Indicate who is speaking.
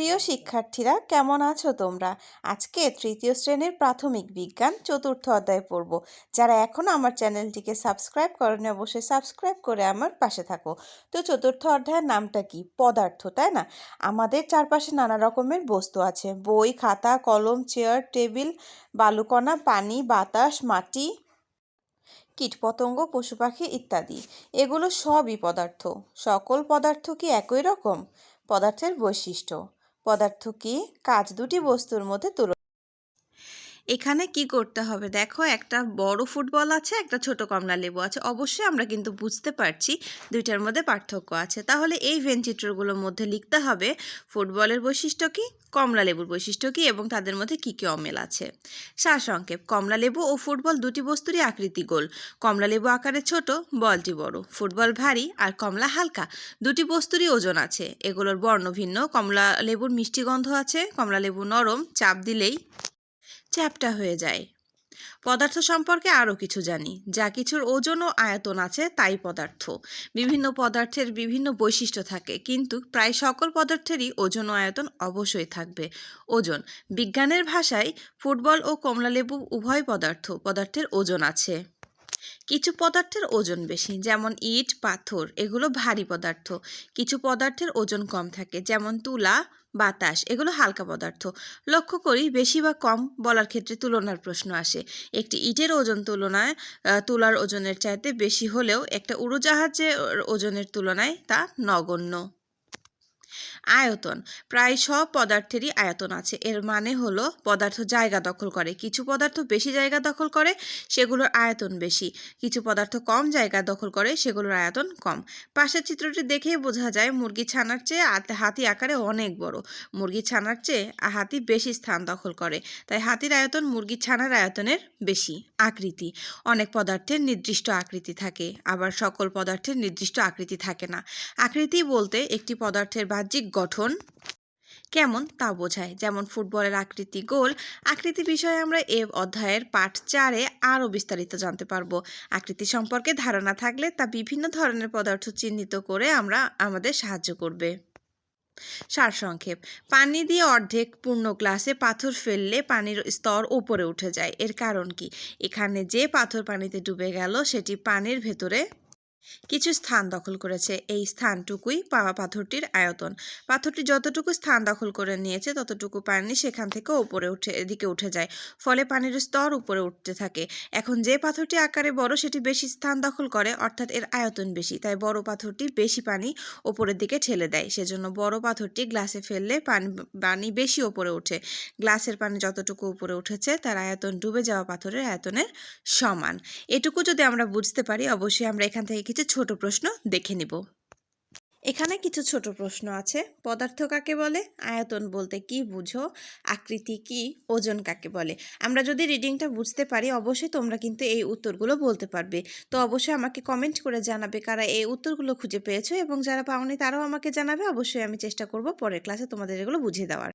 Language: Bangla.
Speaker 1: প্রিয় শিক্ষার্থীরা, কেমন আছো তোমরা? আজকে তৃতীয় শ্রেণির প্রাথমিক বিজ্ঞান চতুর্থ অধ্যায় পড়ব। যারা এখনও আমার চ্যানেলটিকে সাবস্ক্রাইব করেনি, অবশ্যই সাবস্ক্রাইব করে আমার পাশে থাকো। তো চতুর্থ অধ্যায়ের নামটা কি? পদার্থ, তাই না? আমাদের চারপাশে নানা রকমের বস্তু আছে। বই, খাতা, কলম, চেয়ার, টেবিল, বালুকণা, পানি, বাতাস, মাটি, কীটপতঙ্গ পশু পাখি ইত্যাদি। এগুলো সবই পদার্থ। সকল পদার্থ কি একই রকম? পদার্থের বৈশিষ্ট্য। পদার্থ কি? কাজ দুটি বস্তুর মধ্যে তুলনা এখানে কি করতে হবে? দেখো, একটা বড় ফুটবল আছে, একটা ছোট কমলা লেবু আছে। অবশ্যই আমরা কিন্তু বুঝতে পারছি দুইটার মধ্যে পার্থক্য আছে। তাহলে এই ভেনচিত্রগুলোর মধ্যে লিখতে হবে ফুটবলের বৈশিষ্ট্য কি, কমলা লেবুর বৈশিষ্ট্য কি, এবং তাদের মধ্যে কি কি অমেল আছে। সারসংক্ষেপ, কমলা লেবু ও ফুটবল দুটি বস্তুরই আকৃতি গোল। কমলা লেবু আকারে ছোট, বলটি বড়। ফুটবল ভারী আর কমলা হালকা, দুটি বস্তুরই ওজন আছে। এগুলোর বর্ণ ভিন্ন। কমলা লেবুর মিষ্টি গন্ধ আছে, কমলা লেবু নরম, চাপ দিলেই চ্যাপটা হয়ে যায়। পদার্থ সম্পর্কে আরও কিছু জানি। যা কিছুর ওজন ও আয়তন আছে, তাই পদার্থ। বিভিন্ন পদার্থের বিভিন্ন বৈশিষ্ট্য থাকে, কিন্তু প্রায় সকল পদার্থেরই ওজন ও আয়তন অবশ্যই থাকবে। ওজন। বিজ্ঞানের ভাষায় ফুটবল ও কমলালেবু উভয় পদার্থ, পদার্থের ওজন আছে। কিছু পদার্থের ওজন বেশি, যেমন ইট, পাথর, এগুলো ভারী পদার্থ। কিছু পদার্থের ওজন কম থাকে, যেমন তুলা, বাতাস, এগুলো হালকা পদার্থ। লক্ষ্য করি, বেশি বা কম বলার ক্ষেত্রে তুলনার প্রশ্ন আসে। একটি ইটের ওজন তুলনায় তুলার ওজনের চাইতে বেশি হলেও একটা উড়োজাহাজের ওজনের তুলনায় তা নগণ্য। আয়তন। প্রায় সব পদার্থেরই আয়তন আছে। এর মানে হলো পদার্থ জায়গা দখল করে। কিছু পদার্থ বেশি জায়গা দখল করে, সেগুলোর আয়তন বেশি। কিছু পদার্থ কম জায়গা দখল করে, সেগুলোর আয়তন কম। পাশের চিত্রটি দেখেই বোঝা যায় মুরগি ছানার চেয়ে হাতি আকারে অনেক বড়। মুরগি ছানার চেয়ে হাতি বেশি স্থান দখল করে। তাই হাতির আয়তন মুরগি ছানার আয়তনের বেশি আকৃতি। অনেক পদার্থের নির্দিষ্ট আকৃতি থাকে। আবার সকল পদার্থের নির্দিষ্ট আকৃতি থাকে না। আকৃতি বলতে একটি পদার্থের বাহ্যিক গঠন কেমন তা বোঝায়। যেমন ফুটবলের আকৃতি গোল, আকৃতি বিষয়ে আমরা এ অধ্যায়ের পাঠ চারে আরও বিস্তারিত জানতে পারব। আকৃতি সম্পর্কে ধারণা থাকলে তা বিভিন্ন ধরনের পদার্থ চিহ্নিত করে আমরা আমাদের সাহায্য করবে। সারসংক্ষেপ পানি দিয়ে অর্ধেক পূর্ণ গ্লাসে পাথর ফেললে পানির স্তর উপরে উঠে যায়। এর কারণ কি? এখানে যে পাথর পানিতে ডুবে গেল, সেটি পানির ভেতরে কিছু স্থান দখল করেছে। এই স্থানটুকুই পাওয়া পাথরটির আয়তন। পাথরটি যতটুকু স্থান দখল করে নিয়েছে, ততটুকু পানি সেখান থেকে উপরে উঠে, এদিকে উঠে যায়। ফলে পানির স্তর উপরে উঠতে থাকে। এখন যে পাথরটি আকারে বড়, সেটি বেশি স্থান দখল করে, অর্থাৎ এর আয়তন বেশি। তাই বড় পাথরটি বেশি পানি ওপরের দিকে ঠেলে দেয়। সেজন্য বড় পাথরটি গ্লাসে ফেললে পানি পানি বেশি ওপরে ওঠে। গ্লাসের পানি যতটুকু উপরে উঠেছে, তার আয়তন ডুবে যাওয়া পাথরের আয়তনের সমান। এটুকু যদি আমরা বুঝতে পারি, অবশ্যই আমরা এখান থেকে কিছু ছোট প্রশ্ন দেখে নিব। এখানে কিছু ছোট প্রশ্ন আছে। পদার্থ কাকে বলে? আয়তন বলতে কি বুঝো? আকৃতি কি? ওজন কাকে বলে? আমরা যদি রিডিংটা বুঝতে পারি, অবশ্যই তোমরা কিন্তু এই উত্তরগুলো বলতে পারবে। তো অবশ্যই আমাকে কমেন্ট করে জানাবে কারা এই উত্তরগুলো খুঁজে পেয়েছ এবং যারা পাওনি তারাও আমাকে জানাবে। অবশ্যই আমি চেষ্টা করব পরের ক্লাসে তোমাদের এগুলো বুঝিয়ে দেওয়ার।